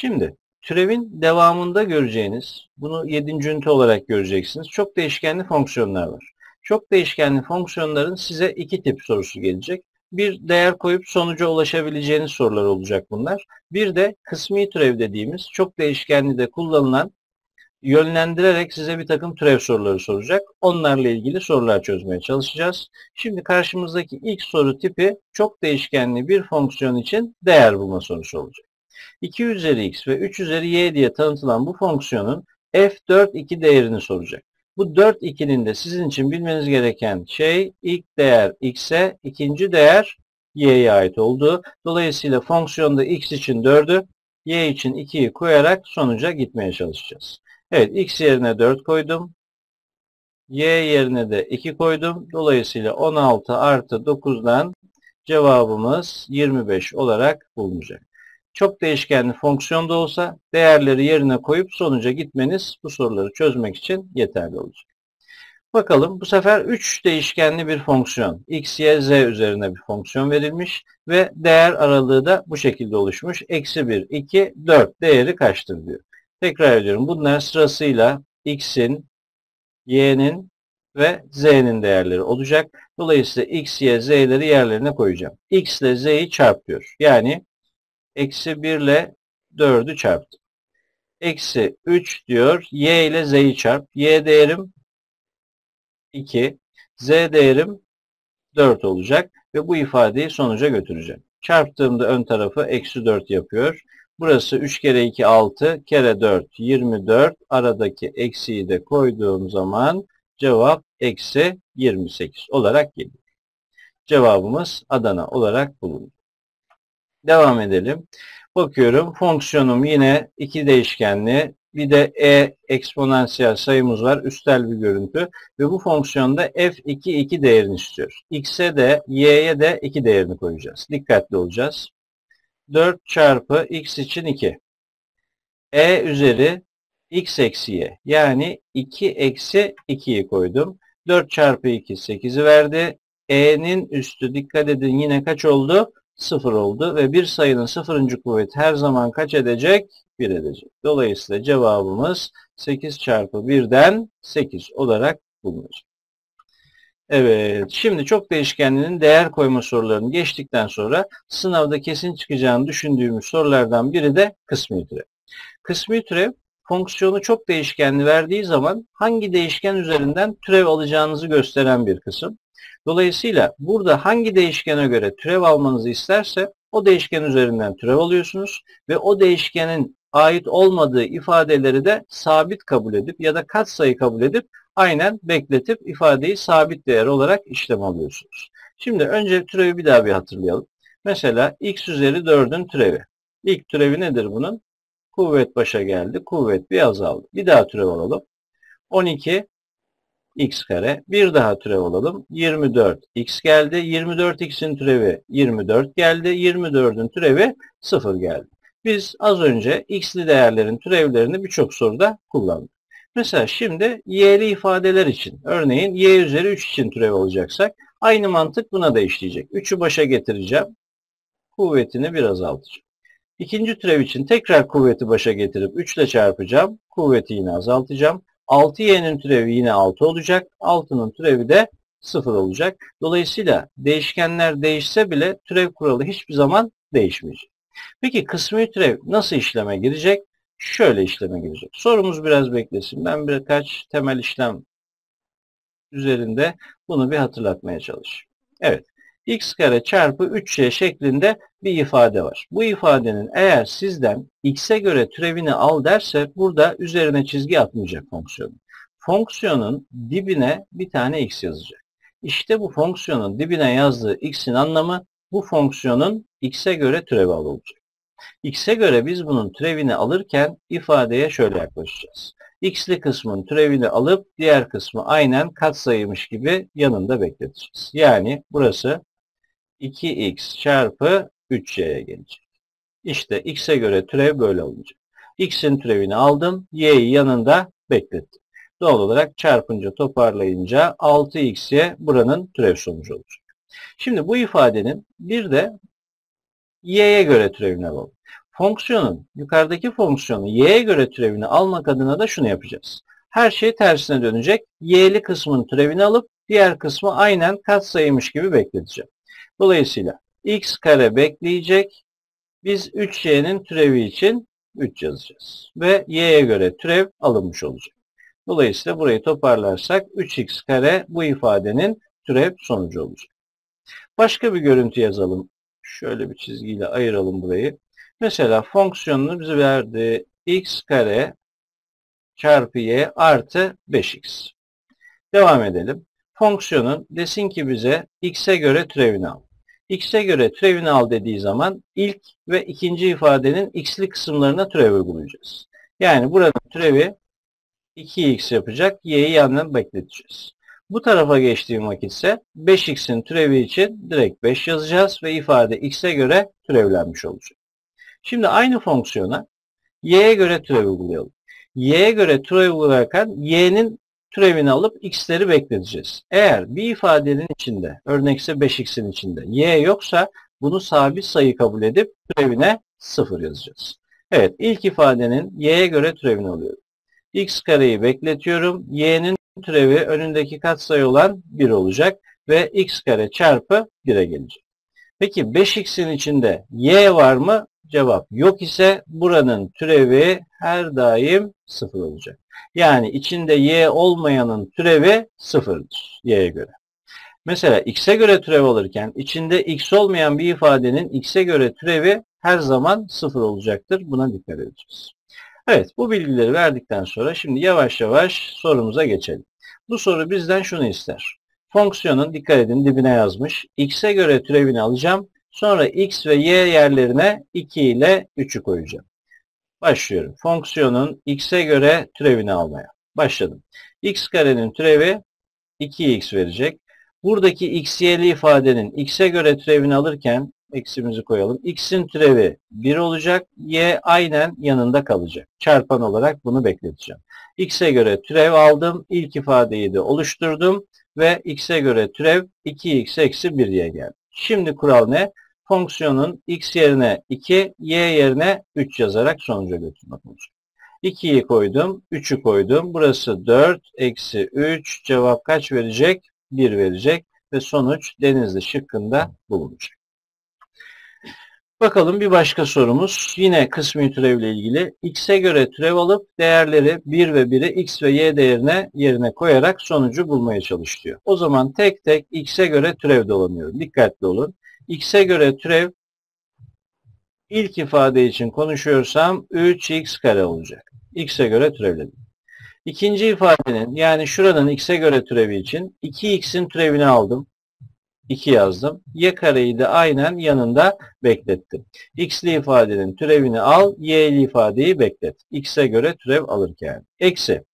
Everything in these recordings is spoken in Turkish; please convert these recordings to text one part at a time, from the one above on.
Şimdi türevin devamında göreceğiniz, bunu 7. ünite olarak göreceksiniz. Çok değişkenli fonksiyonlar var. Çok değişkenli fonksiyonların size iki tip sorusu gelecek. Bir değer koyup sonuca ulaşabileceğiniz sorular olacak bunlar. Bir de kısmi türev dediğimiz çok değişkenli de kullanılan yönlendirerek size bir takım türev soruları soracak. Onlarla ilgili sorular çözmeye çalışacağız. Şimdi karşımızdaki ilk soru tipi çok değişkenli bir fonksiyon için değer bulma sorusu olacak. 2 üzeri x ve 3 üzeri y diye tanıtılan bu fonksiyonun f4 2 değerini soracak. Bu 4 2'nin de sizin için bilmeniz gereken şey ilk değer x'e, ikinci değer y'ye ait olduğu. Dolayısıyla fonksiyonda x için 4'ü, y için 2'yi koyarak sonuca gitmeye çalışacağız. Evet x yerine 4 koydum. Y yerine de 2 koydum. Dolayısıyla 16 artı 9'dan cevabımız 25 olarak bulunacak. Çok değişkenli fonksiyonda olsa değerleri yerine koyup sonuca gitmeniz bu soruları çözmek için yeterli olacak. Bakalım bu sefer 3 değişkenli bir fonksiyon x, y, z üzerine bir fonksiyon verilmiş ve değer aralığı da bu şekilde oluşmuş. Eksi 1, 2, 4 değeri kaçtır diyor. Tekrar ediyorum. Bunlar sırasıyla x'in, y'nin ve z'nin değerleri olacak. Dolayısıyla x, y, z'leri yerlerine koyacağım. x ile z'yi çarpıyor. Yani eksi 1 ile 4'ü çarptım. Eksi 3 diyor. y ile z'yi çarp. y değerim 2. z değerim 4 olacak. Ve bu ifadeyi sonuca götüreceğim. Çarptığımda ön tarafı eksi 4 yapıyor. Burası 3 kere 2 6 kere 4 24. Aradaki eksiyi de koyduğum zaman cevap eksi 28 olarak geliyor. Cevabımız Adana olarak bulundu. Devam edelim. Bakıyorum fonksiyonum yine iki değişkenli. Bir de e eksponansiyel sayımız var. Üstel bir görüntü. Ve bu fonksiyonda f2 2 değerini istiyor. x'e de y'ye de 2 değerini koyacağız. Dikkatli olacağız. 4 çarpı x için 2. e üzeri x eksi y. Yani 2 eksi 2'yi koydum. 4 çarpı 2 8'i verdi. e'nin üstü dikkat edin yine kaç oldu? 0 oldu ve bir sayının sıfırıncı kuvveti her zaman kaç edecek? 1 edecek. Dolayısıyla cevabımız 8 çarpı 1'den 8 olarak bulunacak. Evet, şimdi çok değişkenliğinin değer koyma sorularını geçtikten sonra sınavda kesin çıkacağını düşündüğümüz sorulardan biri de kısmi türev. Kısmi türev fonksiyonu çok değişkenli verdiği zaman hangi değişken üzerinden türev alacağınızı gösteren bir kısım. Dolayısıyla burada hangi değişkene göre türev almanızı isterse o değişken üzerinden türev alıyorsunuz ve o değişkenin ait olmadığı ifadeleri de sabit kabul edip ya da katsayı kabul edip aynen bekletip ifadeyi sabit değer olarak işlem alıyorsunuz. Şimdi önce türevi bir daha bir hatırlayalım. Mesela x üzeri 4'ün türevi. İlk türevi nedir bunun? Kuvvet başa geldi. Kuvvet bir azaldı. Bir daha türev alalım. 12 x kare. Bir daha türev alalım. 24 x geldi. 24x'in türevi 24 geldi. 24'ün türevi 0 geldi. Biz az önce x'li değerlerin türevlerini birçok soruda kullandık. Mesela şimdi y'li ifadeler için, örneğin y üzeri 3 için türev alacaksak, aynı mantık buna da işleyecek. 3'ü başa getireceğim, kuvvetini biraz azaltacağım. İkinci türev için tekrar kuvveti başa getirip 3 ile çarpacağım, kuvveti yine azaltacağım. 6y'nin türevi yine 6 olacak, 6'nın türevi de 0 olacak. Dolayısıyla değişkenler değişse bile türev kuralı hiçbir zaman değişmeyecek. Peki kısmi türev nasıl işleme girecek? Şöyle işleme girecek. Sorumuz biraz beklesin. Ben birkaç temel işlem üzerinde bunu bir hatırlatmaya çalışayım. Evet. X kare çarpı 3y şeklinde bir ifade var. Bu ifadenin eğer sizden x'e göre türevini al derse burada üzerine çizgi atmayacak fonksiyonu. Fonksiyonun dibine bir tane x yazacak. İşte bu fonksiyonun dibine yazdığı x'in anlamı bu fonksiyonun x'e göre türevi al x'e göre biz bunun türevini alırken ifadeye şöyle yaklaşacağız. x'li kısmın türevini alıp diğer kısmı aynen katsayıymış gibi yanında bekleteceğiz. Yani burası 2x çarpı 3y'ye gelecek. İşte x'e göre türev böyle olacak. x'in türevini aldım, y'yi yanında beklettim. Doğal olarak çarpınca toparlayınca 6x'ye buranın türev sonucu olacak. Şimdi bu ifadenin bir de y'ye göre türevini alalım. fonksiyonun, yukarıdaki fonksiyonu y'ye göre türevini almak adına da şunu yapacağız. Her şey tersine dönecek. Y'li kısmın türevini alıp diğer kısmı aynen katsayıymış gibi bekleteceğim. Dolayısıyla x kare bekleyecek. Biz 3y'nin türevi için 3 yazacağız. Ve y'ye göre türev alınmış olacak. Dolayısıyla burayı toparlarsak 3x kare bu ifadenin türev sonucu olacak. Başka bir görüntü yazalım. Şöyle bir çizgiyle ayıralım burayı. Mesela fonksiyonunu bize verdi. x kare çarpı y artı 5x. Devam edelim. Fonksiyonun desin ki bize x'e göre türevini al. X'e göre türevini al dediği zaman ilk ve ikinci ifadenin x'li kısımlarına türev uygulayacağız. Yani burada türevi 2x yapacak. y'yi yandan bekleteceğiz. Bu tarafa geçtiğim vakit ise 5x'in türevi için direkt 5 yazacağız ve ifade x'e göre türevlenmiş olacak. Şimdi aynı fonksiyona y'ye göre türev uygulayalım. y'ye göre türev uygularken y'nin türevini alıp x'leri bekleteceğiz. Eğer bir ifadenin içinde, örnekse 5x'in içinde y yoksa bunu sabit sayı kabul edip türevine 0 yazacağız. Evet, ilk ifadenin y'ye göre türevini alıyorum. x kareyi bekletiyorum. y'nin türevi önündeki katsayı olan 1 olacak ve x kare çarpı 1'e gelecek. Peki 5x'in içinde y var mı? Cevap yok ise buranın türevi her daim 0 olacak. Yani içinde y olmayanın türevi 0'dır y'ye göre. Mesela x'e göre türev alırken içinde x olmayan bir ifadenin x'e göre türevi her zaman 0 olacaktır. Buna dikkat edeceğiz. Evet bu bilgileri verdikten sonra şimdi yavaş yavaş sorumuza geçelim. Bu soru bizden şunu ister. Fonksiyonun dikkat edin dibine yazmış. x'e göre türevini alacağım. Sonra x ve y yerlerine 2 ile 3'ü koyacağım. Başlıyorum. Fonksiyonun x'e göre türevini almaya. Başladım. x karenin türevi 2x verecek. Buradaki x y'li ifadenin x'e göre türevini alırken eksimizi koyalım. x'in türevi 1 olacak. y aynen yanında kalacak. Çarpan olarak bunu bekleteceğim. x'e göre türev aldım. İlk ifadeyi de oluşturdum. Ve x'e göre türev 2x eksi 1'ye geldi. Şimdi kural ne? Fonksiyonun x yerine 2, y yerine 3 yazarak sonuca götürmek olacak. 2'yi koydum, 3'ü koydum. Burası 4, eksi 3. Cevap kaç verecek? 1 verecek. Ve sonuç denizli şıkkında bulunacak. Bakalım bir başka sorumuz. Yine kısmi türev ile ilgili. X'e göre türev alıp değerleri 1 ve 1'i X ve Y değerine yerine koyarak sonucu bulmaya çalışıyor. O zaman tek tek X'e göre türev dolanıyorum. Dikkatli olun. X'e göre türev ilk ifade için konuşuyorsam 3x kare olacak. X'e göre türevledim. İkinci ifadenin yani şuranın x'e göre türevi için 2x'in türevini aldım. 2 yazdım. Y kareyi de aynen yanında beklettim. X'li ifadenin türevini al, Y'li ifadeyi beklet. X'e göre türev alırken. Eksi.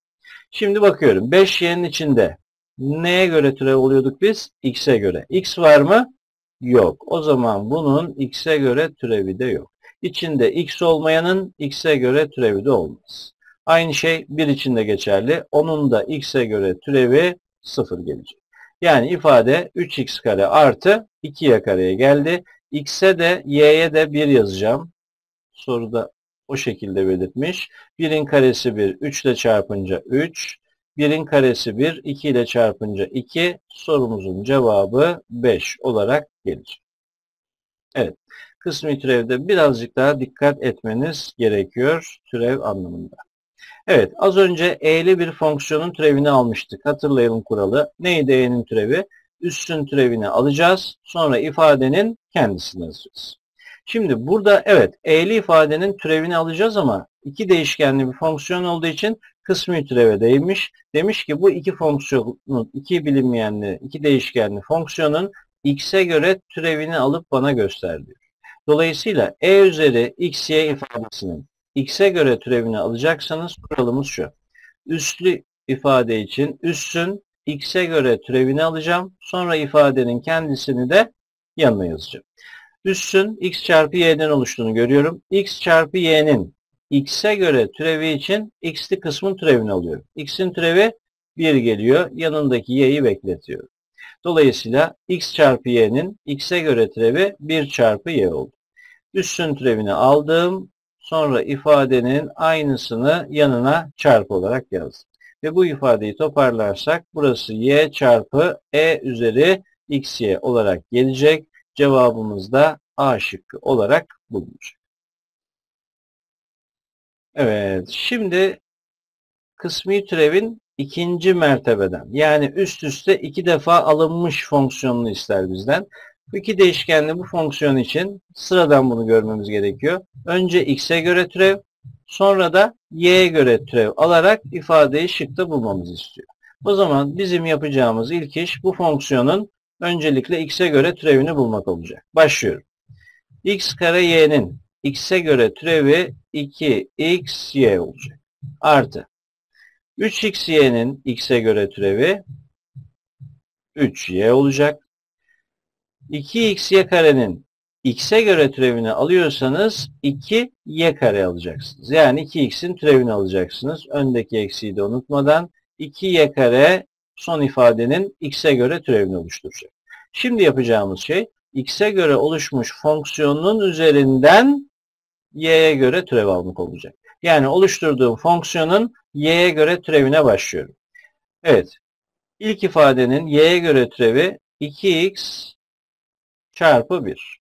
Şimdi bakıyorum. 5Y'nin içinde neye göre türev oluyorduk biz? X'e göre. X var mı? Yok. O zaman bunun X'e göre türevi de yok. İçinde X olmayanın X'e göre türevi de olmaz. Aynı şey bir içinde geçerli. Onun da X'e göre türevi 0 gelecek. Yani ifade 3x kare artı 2y kareye geldi. X'e de y'ye de 1 yazacağım. Soruda o şekilde belirtmiş. 1'in karesi 1, 3 ile çarpınca 3. 1'in karesi 1, 2 ile çarpınca 2. Sorumuzun cevabı 5 olarak gelir. Evet. Kısmi türevde birazcık daha dikkat etmeniz gerekiyor türev anlamında. Evet, az önce e'li bir fonksiyonun türevini almıştık. Hatırlayalım kuralı. Neydi e'nin türevi? Üstün türevini alacağız. Sonra ifadenin kendisini yazacağız. Şimdi burada evet e'li ifadenin türevini alacağız ama iki değişkenli bir fonksiyon olduğu için kısmi türeve değinmiş. Demiş ki bu iki fonksiyonun, iki bilinmeyenli, iki değişkenli fonksiyonun x'e göre türevini alıp bana göster diyor. Dolayısıyla e üzeri x, y ifadesinin x'e göre türevini alacaksanız kuralımız şu. Üstlü ifade için üssün x'e göre türevini alacağım. Sonra ifadenin kendisini de yanına yazacağım. Üssün x çarpı y'den oluştuğunu görüyorum. x çarpı y'nin x'e göre türevi için x'li kısmın türevini alıyorum. x'in türevi 1 geliyor. Yanındaki y'yi bekletiyorum. Dolayısıyla x çarpı y'nin x'e göre türevi 1 çarpı y oldu. Üssün türevini aldım Sonra ifadenin aynısını yanına çarpı olarak yazdım. Ve bu ifadeyi toparlarsak burası y çarpı e üzeri xy olarak gelecek. Cevabımız da A şıkkı olarak bulunacak. Evet, şimdi kısmi türevin ikinci mertebeden yani üst üste iki defa alınmış fonksiyonunu ister bizden. Bu iki değişkenli bu fonksiyon için sıradan bunu görmemiz gerekiyor. Önce x'e göre türev, sonra da y'ye göre türev alarak ifadeyi şıkta bulmamızı istiyor. O zaman bizim yapacağımız ilk iş bu fonksiyonun öncelikle x'e göre türevini bulmak olacak. Başlıyorum. x kare y'nin x'e göre türevi 2xy olacak. Artı 3xy'nin x'e göre türevi 3y olacak. 2xy karenin x'e göre türevini alıyorsanız 2y kare alacaksınız. Yani 2x'in türevini alacaksınız. Öndeki eksiği de unutmadan 2y kare son ifadenin x'e göre türevini oluşturacak. Şimdi yapacağımız şey x'e göre oluşmuş fonksiyonun üzerinden y'ye göre türev almak olacak. Yani oluşturduğum fonksiyonun y'ye göre türevine başlıyorum. Evet. İlk ifadenin y'ye göre türevi 2x çarpı 1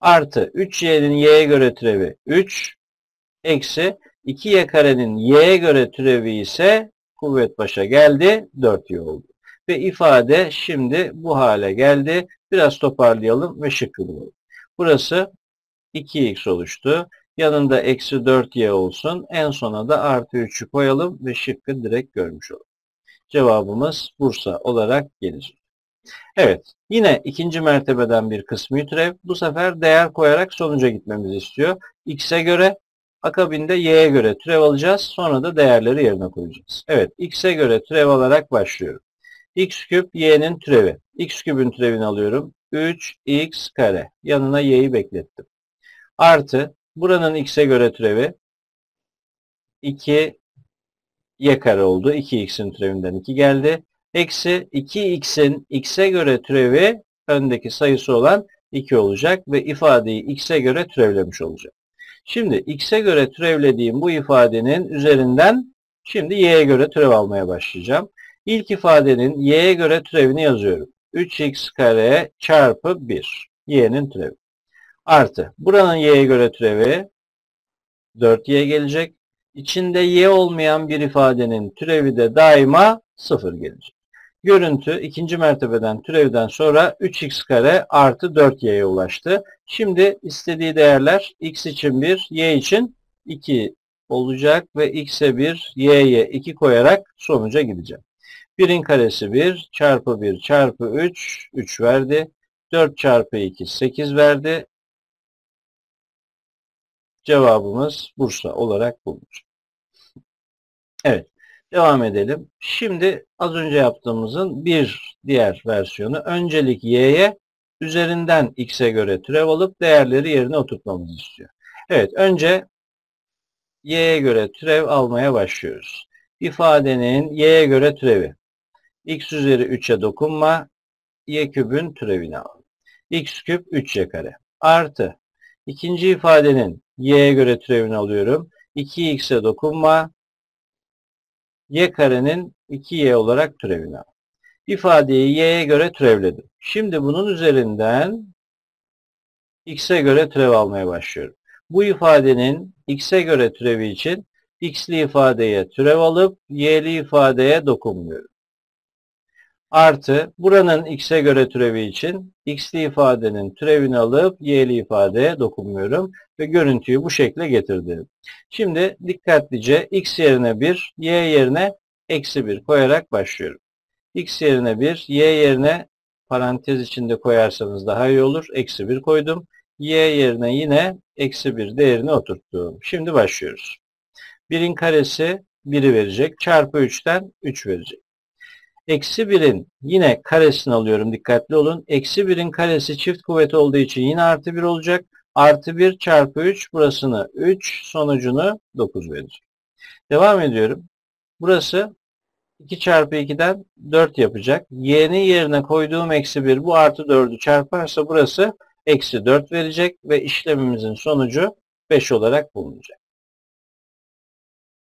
artı 3y'nin y'ye göre türevi 3 eksi 2y karenin y'ye göre türevi ise kuvvet başa geldi 4y oldu. Ve ifade şimdi bu hale geldi. Biraz toparlayalım ve şıkkı bulalım. Burası 2x oluştu. Yanında eksi 4y olsun. En sona da artı 3'ü koyalım ve şıkkı direkt görmüş olalım. Cevabımız Bursa olarak gelecek. Evet, yine ikinci mertebeden bir kısmı türev. Bu sefer değer koyarak sonuca gitmemizi istiyor. X'e göre, akabinde Y'ye göre türev alacağız. Sonra da değerleri yerine koyacağız. Evet, X'e göre türev alarak başlıyorum. X küp Y'nin türevi. X küpün türevini alıyorum. 3x kare. Yanına Y'yi beklettim. Artı, buranın X'e göre türevi 2 y kare oldu. 2x'in türevinden 2 geldi eksi 2x'in x'e göre türevi öndeki sayısı olan 2 olacak ve ifadeyi x'e göre türevlemiş olacak. Şimdi x'e göre türevlediğim bu ifadenin üzerinden şimdi y'ye göre türev almaya başlayacağım. İlk ifadenin y'ye göre türevini yazıyorum. 3x kare çarpı 1. y'nin türevi. Artı buranın y'ye göre türevi 4y gelecek. İçinde y olmayan bir ifadenin türevi de daima 0 gelecek. Görüntü ikinci mertebeden türevden sonra 3x kare artı 4y'ye ulaştı. Şimdi istediği değerler x için 1, y için 2 olacak ve x'e 1, y'ye 2 koyarak sonuca gideceğim. 1'in karesi 1 çarpı 1 çarpı 3 3 verdi. 4 çarpı 2 8 verdi. Cevabımız Bursa olarak bulunur. Evet. Devam edelim. Şimdi az önce yaptığımızın bir diğer versiyonu. Öncelik y'ye üzerinden x'e göre türev alıp değerleri yerine oturtmamızı istiyor. Evet önce y'ye göre türev almaya başlıyoruz. İfadenin y'ye göre türevi. x üzeri 3'e dokunma. y kübün türevini al. x küp 3y kare. Artı. ikinci ifadenin y'ye göre türevini alıyorum. 2x'e dokunma y karenin 2y olarak türevini al. İfadeyi y'ye göre türevledim. Şimdi bunun üzerinden x'e göre türev almaya başlıyorum. Bu ifadenin x'e göre türevi için x'li ifadeye türev alıp y'li ifadeye dokunmuyorum. Artı buranın x'e göre türevi için x'li ifadenin türevini alıp y'li ifadeye dokunmuyorum ve görüntüyü bu şekle getirdim. Şimdi dikkatlice x yerine 1, y yerine eksi 1 koyarak başlıyorum. x yerine 1, y yerine parantez içinde koyarsanız daha iyi olur. Eksi 1 koydum. y yerine yine eksi 1 değerini oturttum. Şimdi başlıyoruz. 1'in karesi 1'i verecek. Çarpı 3'ten 3 verecek. Eksi 1'in yine karesini alıyorum dikkatli olun. Eksi 1'in karesi çift kuvvet olduğu için yine artı 1 olacak. Artı 1 çarpı 3 burasını 3 sonucunu 9 verecek. Devam ediyorum. Burası 2 çarpı 2'den 4 yapacak. Y'nin yerine koyduğum eksi 1 bu artı 4'ü çarparsa burası eksi 4 verecek ve işlemimizin sonucu 5 olarak bulunacak.